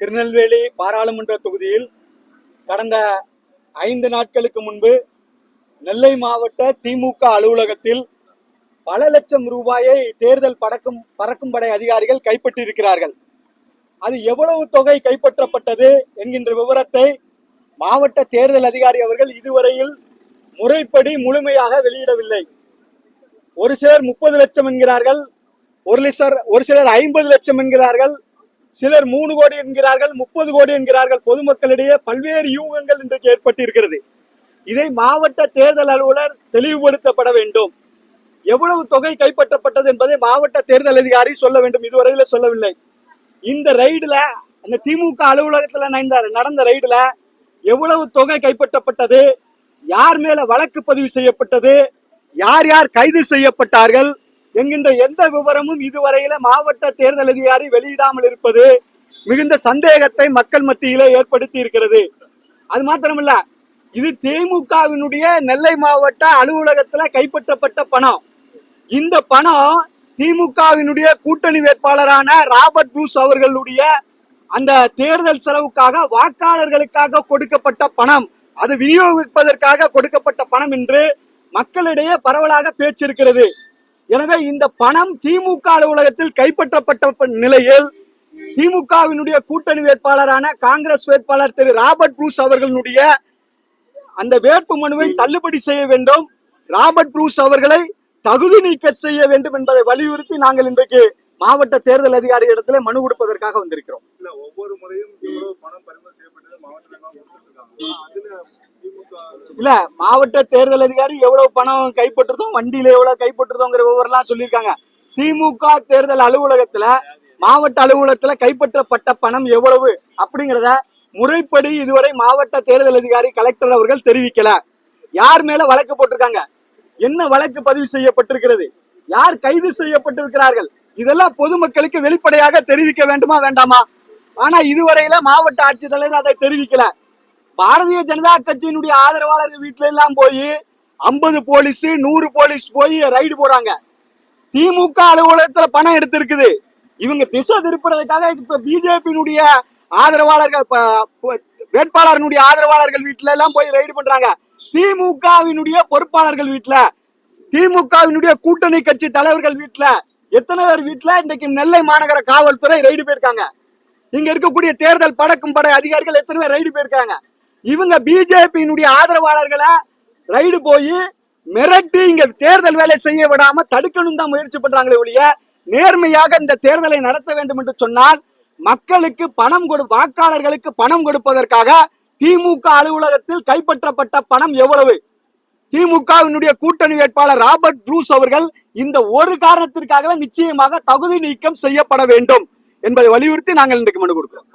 திருநெல்வேலி பாராளுமன்ற தொகுதியில் கடந்த ஐந்து நாட்களுக்கு முன்பு நெல்லை மாவட்ட திமுக அலுவலகத்தில் பல லட்சம் ரூபாயை தேர்தல் பறக்கும் பறக்கும் படை அதிகாரிகள் கைப்பற்றியிருக்கிறார்கள். அது எவ்வளவு தொகை கைப்பற்றப்பட்டது என்கின்ற விவரத்தை மாவட்ட தேர்தல் அதிகாரி அவர்கள் இதுவரையில் முறைப்படி முழுமையாக வெளியிடவில்லை. ஒரு சிலர் முப்பது லட்சம் என்கிறார்கள் ஒரு லிசர் ஒரு சிலர் ஐம்பது லட்சம் என்கிறார்கள் சிலர் மூணு கோடி என்கிறார்கள் முப்பது கோடி என்கிறார்கள். பொதுமக்களிடையே பல்வேறு யூகங்கள் இன்றைக்கு ஏற்பட்டிருக்கிறது. இதை மாவட்ட தேர்தல் அலுவலர் தெளிவுபடுத்தப்பட வேண்டும். எவ்வளவு தொகை கைப்பற்றப்பட்டது என்பதை மாவட்ட தேர்தல் அதிகாரி சொல்ல வேண்டும். இதுவரையில சொல்லவில்லை. இந்த ரைடுல அந்த திமுக அலுவலகத்துல நடந்த நடந்த ரைடுல எவ்வளவு தொகை கைப்பற்றப்பட்டது? யார் மேல வழக்கு பதிவு செய்யப்பட்டது? யார் யார் கைது செய்யப்பட்டார்கள்? என்கின்ற எந்த விவரமும் இதுவரையில மாவட்ட தேர்தல் அதிகாரி வெளியிடாமல் இருப்பது மிகுந்த சந்தேகத்தை மக்கள் மத்தியிலே ஏற்படுத்தி இருக்கிறது. அது மாத்திரமில்ல இது திமுகவினுடைய நெல்லை மாவட்ட அலுவலகத்துல கைப்பற்றப்பட்ட பணம். இந்த பணம் திமுகவினுடைய கூட்டணி வேட்பாளரான ராபர்ட் ப்ரூஸ் அவர்களுடைய அந்த தேர்தல் செலவுக்காக வாக்காளர்களுக்காக கொடுக்கப்பட்ட பணம். அது விநியோகிப்பதற்காக கொடுக்கப்பட்ட பணம் என்று மக்களிடையே பரவலாக பேச்சிருக்கிறது எனவே இந்த பணம் திமுக அலுவலகத்தில் கைப்பற்றப்பட்ட நிலையில் திமுகவினுடைய கூட்டணி வேட்பாளரான காங்கிரஸ் வேட்பாளர் திரு ராபர்ட் ப்ரூஸ் அவர்களுடைய அந்த வேட்பு மனுவை தள்ளுபடி செய்ய வேண்டும். ராபர்ட் ப்ரூஸ் அவர்களை தகுதி நீக்க செய்ய வேண்டும் என்பதை வலியுறுத்தி நாங்கள் இன்றைக்கு மாவட்ட தேர்தல் அதிகாரி இடத்துல மனு கொடுப்பதற்காக வந்திருக்கிறோம். ஒவ்வொரு முறையும் இவ்வளவு பணம் பறிமுதல் செய்யப்பட்டது மாவட்ட நிர்வாகம் கொடுத்திருக்காங்க ஆனா அதுல திமுக இல்ல மாவட்ட தேர்தல் அதிகாரி எவ்வளவு பணம் கைப்பற்றுதோ வண்டியில எவ்வளவு கைப்பற்றுதோங்கிற விவரம்லாம் சொல்லியிருக்காங்க. திமுக தேர்தல் அலுவலகத்துல மாவட்ட அலுவலகத்துல கைப்பற்றப்பட்ட பணம் எவ்வளவு அப்படிங்கிறத முறைப்படி இதுவரை மாவட்ட தேர்தல் அதிகாரி கலெக்டர் அவர்கள் தெரிவிக்கல. யார் மேல வழக்கு போட்டிருக்காங்க? என்ன வழக்கு பதிவு செய்யப்பட்டிருக்கிறது? யார் கைது செய்யப்பட்டிருக்கிறார்கள்? இதெல்லாம் பொதுமக்களுக்கு வெளிப்படையாக தெரிவிக்க வேண்டுமா வேண்டாமா? ஆனா இதுவரையில மாவட்ட ஆட்சித்தலைவர் அதை தெரிவிக்கல. பாரதிய ஜனதா கட்சியினுடைய ஆதரவாளர்கள் வீட்டுல எல்லாம் போய் ஐம்பது போலீஸ் நூறு போலீஸ் போய் ரைடு போறாங்க. திமுக அலுவலகத்துல பணம் எடுத்திருக்குது. இவங்க திசை திருப்புறதுக்காக இப்ப பிஜேபியினுடைய ஆதரவாளர்கள் ப- வேட்பாளர்களுடைய ஆதரவாளர்கள் வீட்டுல எல்லாம் போய் ரைடு பண்றாங்க. திமுகவினுடைய பொறுப்பாளர்கள் வீட்டுல திமுகவினுடைய கூட்டணி கட்சி தலைவர்கள் வீட்டுல எத்தனை பேர் வீட்டுல இன்னைக்கு நெல்லை மாநகர காவல்துறை ரைடு போயிருக்காங்க. இங்க இருக்கக்கூடிய தேர்தல் படக்கும் படை அதிகாரிகள் எத்தனை பேர் ரைடு போயிருக்காங்க. இவங்க பிஜேபியினுடைய ஆதரவாளர்களை ரைடு போய் மிரட்டி இங்க தேர்தல் வேலை செய்ய விடாம தடுக்கணும் தான் முயற்சி பண்றாங்களே ஒழிய நேர்மையாக இந்த தேர்தலை நடத்த வேண்டும் என்று சொன்னால் மக்களுக்கு பணம் கொடு வாக்காளர்களுக்கு பணம் கொடுப்பதற்காக திமுக அலுவலகத்தில் கைப்பற்றப்பட்ட பணம் எவ்வளவு? திமுகவினுடைய கூட்டணி வேட்பாளர் ராபர்ட் ப்ரூஸ் அவர்கள் இந்த ஒரு காரணத்திற்காகவே நிச்சயமாக தகுதி நீக்கம் செய்யப்பட வேண்டும். என்பதை வலியுறுத்தி நாங்கள் இன்றைக்கு மனு கொடுக்கிறோம்.